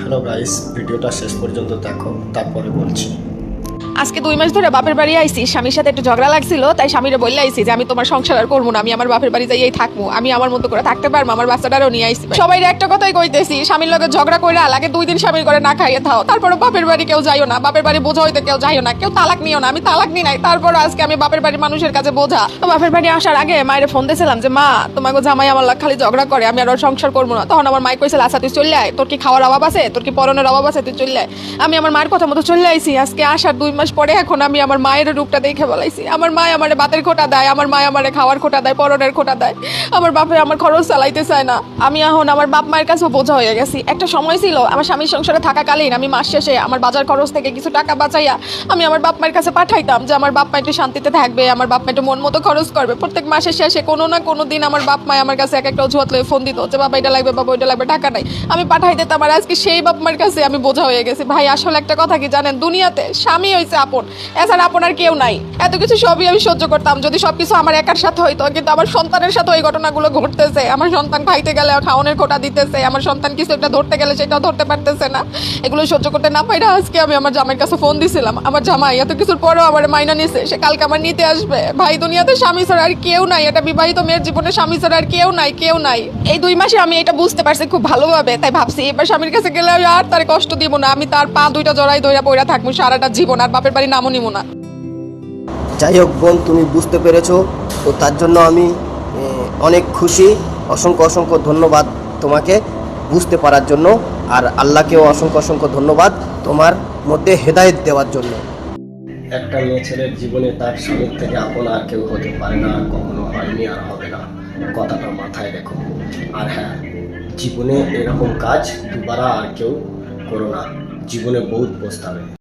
Hello guys ভিডিওটা শেষ পর্যন্ত দেখো তারপরে বলছি। আজকে দুই মাস ধরে বাপের বাড়ি আইছি, স্বামীর সাথে একটু ঝগড়া লাগছিল, তাই স্বামীরে বললে আইছি যে আমি তোমার সংসার আর করব না, আমি আমার বাপের বাড়ি যাইয়েই থাকব, আমি আমার মতো করে থাকতে পারব, আমার বাচ্চাটারও নিয়ে আইছি। সবাই একটা কথাই কইতেছি, স্বামীর লগে ঝগড়া করে লাগে দুই দিন স্বামীর করে না খাইয়ে থাও তারপরে বাপের বাড়ি কেউ যাইও না, বাপের বাড়ি বোঝা হইতে কেউ যাইও না, কেউ তালাক নিও না, আমি তালাক নি নাই তারপর আজকে আমি বাপের বাড়ির মানুষের কাছে বোঝা। তো বাপের বাড়ি আসার আগে মায়ের ফোন দিয়েছিলাম যে, মা তোমাকে জামাই আমার খালি ঝগড়া করে, আমি আর সংসার করব না। তখন আমার মাই কইছিল আচ্ছা তুই চলে আয়, তোর কি খাওয়ার অভাব আছে? তোর কি পরনের অভাব আছে? তুই চলে আয়। আমি আমার মায়ের কথা মতো চলে আইছি, আজকে আসার দুই মাস পরে এখন আমি আমার মায়ের রূপটা দেখে বলাইছি। আমার মা আমার বাতের খোটা দেয়, আমার মা আমার খাওয়ার খোটা দেয়, পরনের খোটা দেয়। আমার বাপে আমার খরচ চালাইতে চায় না। আমি এখন আমার বাপ মায়ের কাছেও বোঝা হয়ে গেছি। একটা সময় ছিল, আমার স্বামীর সংসারে থাকাকালীন আমি মাস শেষে আমার বাজার খরচ থেকে কিছু টাকা বাঁচাইয়া আমি আমার বাপ মায়ের কাছে পাঠাইতাম যে, আমার বাপ মা একটু শান্তিতে থাকবে, আমার বাপ মা একটু মন মতো খরচ করবে। প্রত্যেক মাসের শেষে কোনো না কোনো দিন আমার বাপ মা আমার কাছে এক একটা অজুহাত লয়ে ফোন দিত যে, বাবা, এটা লাগবে, বাবা, ওইটা লাগবে, টাকা নাই। আমি পাঠাই দিতাম আর আজকে সেই বাপ মার কাছে আমি বোঝা হয়ে গেছি। ভাই, আসলে একটা কথা কি জানেন? দুনিয়াতে স্বামী হয়েছে আপন। এছাড়া আপন আর কেউ নাই। এত কিছু সবই আমি সহ্য করতাম। যদি সবকিছু আমার একার সাথে হইতো, কিন্তু আমার সন্তানের সাথে ওই ঘটনাগুলো ঘটতেছে। আমার সন্তান খাইতে গেলে খাওয়ানোর খোটা দিতেছে। আমার সন্তান কিছু একটা ধরতে গেলে সেটাও ধরতে পারতেছে না। এগুলো সহ্য করতে না পাইরা আজকে আমি আমার জামাইয়ের কাছে ফোন দিছিলাম। আমার জামাই এত কিছুর পরেও আমার মাইনা নিছে। সে কালকে আমার নিতে আসবে। ভাই, দুনিয়াতে স্বামী ছাড়া আর কেউ নাই। এটা বিবাহিত মেয়ের জীবনে স্বামী ছাড়া আর কেউ নাই কেউ নাই। এই দুই মাসে আমি এটা বুঝতে পারছি খুব ভালোভাবে। তাই ভাবছি, এবার স্বামীর কাছে গেলে আর তার কষ্ট দিব না। আমি তার পা দুইটা জড়াই ধইরা পইরা থাকব সারাটা জীবন। আর বাপের বাড়ি নামও নিব না। যাই হোক বোন তুমি বুঝতে পেরেছ তো তার জন্য আমি অনেক খুশি অসংখ্য অসংখ্য ধন্যবাদ তোমাকে বুঝতে পারার জন্য আর আল্লাহকেও অসংখ্য অসংখ্য ধন্যবাদ তোমার মধ্যে হেদায়েত দেওয়ার জন্য। একটা মেয়ে ছেলের জীবনে তার স্বামীর থেকে আপন আর কেউ হতে পারে না আর কখনো হয়নি আর হবে না। কথাটা মাথায় রেখো। আর হ্যাঁ জীবনে এরকম কাজ দুবারা আর কেউ করো না। জীবনে বহুত পস্তাবে।